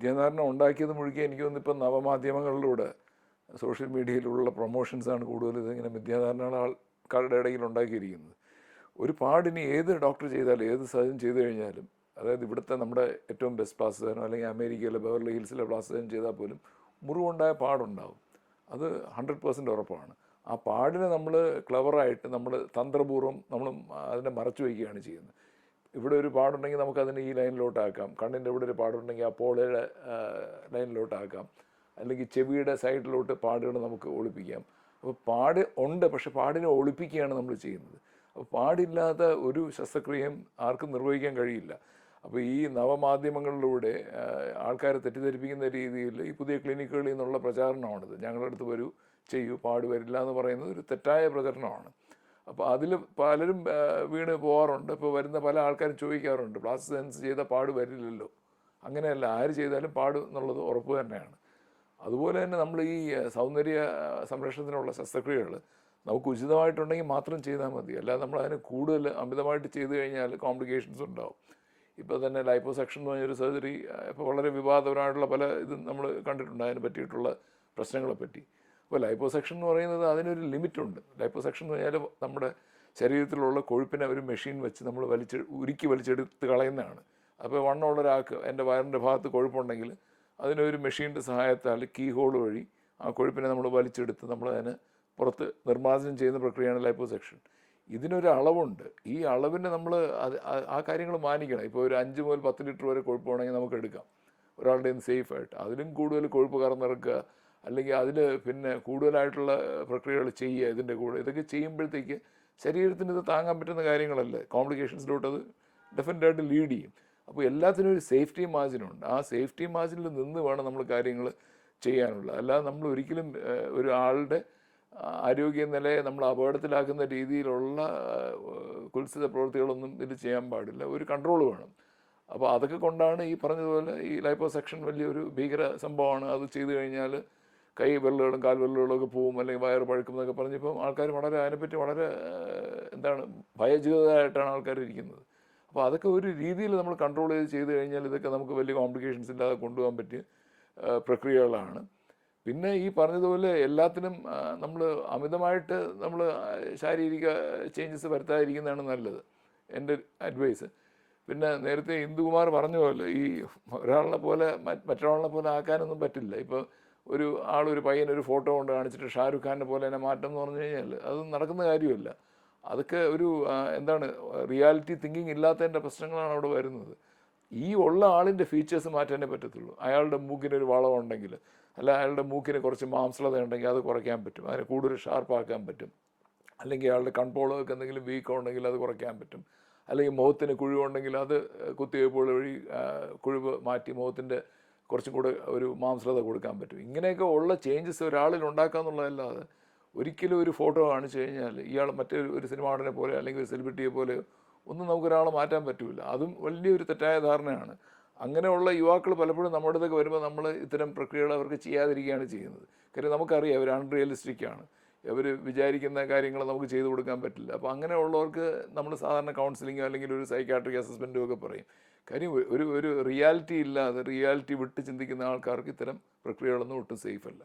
മിഥ്യാധാരണ ഉണ്ടാക്കിയത് മുഴുകി എനിക്ക് തോന്നുന്നു ഇപ്പം നവമാധ്യമങ്ങളിലൂടെ സോഷ്യൽ മീഡിയയിലുള്ള പ്രൊമോഷൻസാണ് കൂടുതൽ ഇതിങ്ങനെ വിദ്യാധാരണ ആൾക്കാരുടെ ഇടയിൽ ഉണ്ടാക്കിയിരിക്കുന്നത്. ഒരു പാടിനി ഏത് ഡോക്ടർ ചെയ്താലും ഏത് സർജൻ ചെയ്തു കഴിഞ്ഞാലും അതായത് ഇവിടുത്തെ നമ്മുടെ ഏറ്റവും ബെസ്റ്റ് പ്ലാസ്റ്റേനോ അല്ലെങ്കിൽ അമേരിക്കയിലെ ബെവർലി ഹിൽസിലെ പ്ലാസ്റ്റേൻ ചെയ്താൽ പോലും മുറിവുണ്ടായ പാടുണ്ടാവും. അത് ഹൺഡ്രഡ് പെർസെന്റ് ഉറപ്പാണ്. ആ പാടിനെ നമ്മൾ ക്ലവറായിട്ട് നമ്മൾ തന്ത്രപൂർവം നമ്മൾ അതിനെ മറച്ചു വയ്ക്കുകയാണ് ചെയ്യുന്നത്. ഇവിടെ ഒരു പാടുണ്ടെങ്കിൽ നമുക്കതിനെ ഈ ലൈനിലോട്ടാക്കാം. കണ്ണിന്റെ ഇവിടെ ഒരു പാടുണ്ടെങ്കിൽ ആ പോളയുടെ ലൈനിലോട്ടാക്കാം. അല്ലെങ്കിൽ ചെവിയുടെ സൈഡിലോട്ട് പാടുകൾ നമുക്ക് ഒളിപ്പിക്കാം. അപ്പോൾ പാട് ഉണ്ട് പക്ഷെ പാടിനെ ഒളിപ്പിക്കുകയാണ് നമ്മൾ ചെയ്യുന്നത്. അപ്പോൾ പാടില്ലാത്ത ഒരു ശസ്ത്രക്രിയയും ആർക്കും നിർവഹിക്കാൻ കഴിയില്ല. അപ്പോൾ ഈ നവമാധ്യമങ്ങളിലൂടെ ആൾക്കാരെ തെറ്റിദ്ധരിപ്പിക്കുന്ന രീതിയിൽ ഈ പുതിയ ക്ലിനിക്കുകളിൽ നിന്നുള്ള പ്രചാരണമാണിത്. ഞങ്ങളുടെ അടുത്ത് വരൂ ചെയ്യൂ പാട് വരില്ല എന്ന് പറയുന്നത് ഒരു തെറ്റായ പ്രചരണമാണ്. അപ്പോൾ അതിൽ പലരും വീണ് പോകാറുണ്ട് ഇപ്പോൾ വരുന്ന പല ആൾക്കാരും ചോദിക്കാറുണ്ട് പ്ലാസ്റ്റിക് സെൻസ് ചെയ്ത പാട് വരില്ലല്ലോ. അങ്ങനെയല്ല ആര് ചെയ്താലും പാട് എന്നുള്ളത് ഉറപ്പ് തന്നെയാണ്. അതുപോലെ തന്നെ നമ്മൾ ഈ സൗന്ദര്യ സംരക്ഷണത്തിനുള്ള ശസ്ത്രക്രിയകൾ നമുക്ക് ഉചിതമായിട്ടുണ്ടെങ്കിൽ മാത്രം ചെയ്താൽ മതി. അല്ലാതെ നമ്മൾ അതിന് കൂടുതൽ അമിതമായിട്ട് ചെയ്തു കഴിഞ്ഞാൽ കോംപ്ലിക്കേഷൻസ് ഉണ്ടാവും. ഇപ്പോൾ തന്നെ ലൈപ്പോസെക്ഷൻ എന്ന് പറഞ്ഞൊരു സർജറി ഇപ്പോൾ വളരെ വിവാദപരമായിട്ടുള്ള പല ഇതും നമ്മൾ കണ്ടിട്ടുണ്ട്. അതിനെ പറ്റിയിട്ടുള്ള പ്രശ്നങ്ങളെ പറ്റി. അപ്പോൾ ലൈപ്പോസെക്ഷൻ എന്ന് പറയുന്നത് അതിനൊരു ലിമിറ്റുണ്ട് ലൈപ്പോസെക്ഷൻ എന്ന് പറഞ്ഞാൽ നമ്മുടെ ശരീരത്തിലുള്ള കൊഴുപ്പിനെ ഒരു മെഷീൻ വെച്ച് നമ്മൾ വലിച്ച് ഉരുക്കി വലിച്ചെടുത്ത് കളയുന്നതാണ്. അപ്പോൾ വണ്ണമുള്ള ഒരാൾക്ക് എന്റെ വയറിന്റെ ഭാഗത്ത് കൊഴുപ്പുണ്ടെങ്കിൽ അതിനൊരു മെഷീന്റെ സഹായത്താൽ കീ ഹോൾ വഴി ആ കൊഴുപ്പിനെ നമ്മൾ വലിച്ചെടുത്ത് നമ്മൾ അതിനെ പുറത്ത് നിർമ്മാർജനം ചെയ്യുന്ന പ്രക്രിയയാണ് ലൈപ്പോസെക്ഷൻ ഇതിനൊരു അളവുണ്ട്. ഈ അളവിന് നമ്മൾ അത് ആ കാര്യങ്ങൾ മാനിക്കണം. ഇപ്പോൾ ഒരു അഞ്ച് മുതൽ പത്ത് ലിറ്റർ വരെ കൊഴുപ്പ് വേണമെങ്കിൽ നമുക്ക് എടുക്കാം. ഒരാളുടെയും സേഫായിട്ട് അതിലും കൂടുതൽ കൊഴുപ്പ് കറന്നിറക്കുക അല്ലെങ്കിൽ അതിൽ പിന്നെ കൂടുതലായിട്ടുള്ള പ്രക്രിയകൾ ചെയ്യുക ഇതിന്റെ കൂടെ. ഇതൊക്കെ ചെയ്യുമ്പോഴത്തേക്ക് ശരീരത്തിന് ഇത് താങ്ങാൻ പറ്റുന്ന കാര്യങ്ങളല്ല. കോംപ്ലിക്കേഷൻസിലോട്ട് അത് ഡെഫിനറ്റായിട്ട് ലീഡ് ചെയ്യും. അപ്പോൾ എല്ലാത്തിനും ഒരു സേഫ്റ്റി മാർജിനുണ്ട് ആ സേഫ്റ്റി മാർജിനിൽ നിന്ന് വേണം നമ്മൾ കാര്യങ്ങൾ ചെയ്യാനുള്ളത് അല്ലാതെ നമ്മൾ ഒരിക്കലും ഒരാളുടെ ആരോഗ്യ നിലയെ നമ്മൾ അപകടത്തിലാക്കുന്ന രീതിയിലുള്ള കുത്സിത പ്രവൃത്തികളൊന്നും ഇതിൽ ചെയ്യാൻ പാടില്ല. ഒരു കൺട്രോൾ വേണം. അപ്പോൾ അതൊക്കെ കൊണ്ടാണ് ഈ പറഞ്ഞതുപോലെ ഈ ലൈപ്പോസെക്ഷൻ വലിയൊരു ഭീകര സംഭവമാണ്. അത് ചെയ്തു കഴിഞ്ഞാൽ കൈ വിരലുകളും കാൽ വിരലുകളും ഒക്കെ പോവും അല്ലെങ്കിൽ വയറ് പഴുക്കും എന്നൊക്കെ പറഞ്ഞപ്പം ആൾക്കാർ വളരെ അതിനെപ്പറ്റി വളരെ എന്താണ് ഭയചിതമായിട്ടാണ് ആൾക്കാർ ഇരിക്കുന്നത്. അപ്പോൾ അതൊക്കെ ഒരു രീതിയിൽ നമ്മൾ കൺട്രോൾ ചെയ്ത് ചെയ്ത് കഴിഞ്ഞാൽ ഇതൊക്കെ നമുക്ക് വലിയ കോംപ്ലിക്കേഷൻസ് ഇല്ലാതെ കൊണ്ടുപോകാൻ പറ്റിയ പ്രക്രിയകളാണ്. പിന്നെ ഈ പറഞ്ഞതുപോലെ എല്ലാത്തിനും നമ്മൾ അമിതമായിട്ട് നമ്മൾ ശാരീരിക ചേഞ്ചസ് വരുത്താതിരിക്കുന്നതാണ് നല്ലത്. എന്റെ അഡ്വൈസ് പിന്നെ നേരത്തെ ഇന്ദുകുമാർ പറഞ്ഞ പോലെ ഈ ഒരാളെ പോലെ മറ്റ് മറ്റൊരാളെ പോലെ ആക്കാനൊന്നും പറ്റില്ല. ഇപ്പോൾ ഒരു ആളൊരു പയ്യൻ ഒരു ഫോട്ടോ കൊണ്ട് കാണിച്ചിട്ട് ഷാരൂഖ് ഖാനെ പോലെ തന്നെ മാറ്റം എന്ന് പറഞ്ഞു കഴിഞ്ഞാൽ അത് നടക്കുന്ന കാര്യമല്ല. അതൊക്കെ ഒരു എന്താണ് റിയാലിറ്റി തിങ്കിങ് ഇല്ലാത്തതിന്റെ പ്രശ്നങ്ങളാണ് അവിടെ വരുന്നത്. ഈ ഉള്ള ആളിന്റെ ഫീച്ചേഴ്സ് മാറ്റാനേ പറ്റത്തുള്ളൂ. അയാളുടെ മൂക്കിനൊരു വളമുണ്ടെങ്കിൽ അല്ല അയാളുടെ മൂക്കിന് കുറച്ച് മാംസളത ഉണ്ടെങ്കിൽ അത് കുറയ്ക്കാൻ പറ്റും. അതിനെ കൂടുതൽ ഷാർപ്പാക്കാൻ പറ്റും. അല്ലെങ്കിൽ അയാളുടെ കൺപോളൊക്കെ എന്തെങ്കിലും വീക്ക് ഉണ്ടെങ്കിൽ അത് കുറയ്ക്കാൻ പറ്റും. അല്ലെങ്കിൽ മുഖത്തിന് കുഴിവുണ്ടെങ്കിൽ അത് കുത്തിവയ്പ്പുകൾ വഴി കുഴിവ് മാറ്റി മുഖത്തിന്റെ കുറച്ചും കൂടെ ഒരു മാംസലത കൊടുക്കാൻ പറ്റും. ഇങ്ങനെയൊക്കെ ഉള്ള ചേഞ്ചസ് ഒരാളിൽ ഉണ്ടാക്കുക എന്നുള്ളതല്ലാതെ ഒരിക്കലും ഒരു ഫോട്ടോ കാണിച്ചു കഴിഞ്ഞാൽ ഇയാൾ മറ്റൊരു ഒരു സിനിമ നടനെ പോലെ അല്ലെങ്കിൽ ഒരു സെലിബ്രിറ്റിയെ പോലെ ഒന്നും നമുക്കൊരാളെ മാറ്റാൻ പറ്റില്ല അതും വലിയൊരു തെറ്റായ ധാരണയാണ്. അങ്ങനെയുള്ള യുവാക്കൾ പലപ്പോഴും നമ്മുടെ അടുത്തൊക്കെ വരുമ്പോൾ നമ്മൾ ഇത്തരം പ്രക്രിയകൾ അവർക്ക് ചെയ്യാതിരിക്കുകയാണ് ചെയ്യുന്നത്. കാര്യം നമുക്കറിയാം അവർ അൺറിയലിസ്റ്റിക് ആണ്. അവർ വിചാരിക്കുന്ന കാര്യങ്ങൾ നമുക്ക് ചെയ്തു കൊടുക്കാൻ പറ്റില്ല. അപ്പോൾ അങ്ങനെയുള്ളവർക്ക് നമ്മൾ സാധാരണ കൗൺസിലിങ്ങോ അല്ലെങ്കിൽ ഒരു സൈക്കാട്രിക് അസസ്മെന്റോ ഒക്കെ പറയും. കാര്യം ഒരു ഒരു റിയാലിറ്റി ഇല്ലാതെ റിയാലിറ്റി വിട്ട് ചിന്തിക്കുന്ന ആൾക്കാർക്ക് ഇത്തരം പ്രക്രിയകളൊന്നും ഒട്ടും സേഫ് അല്ല.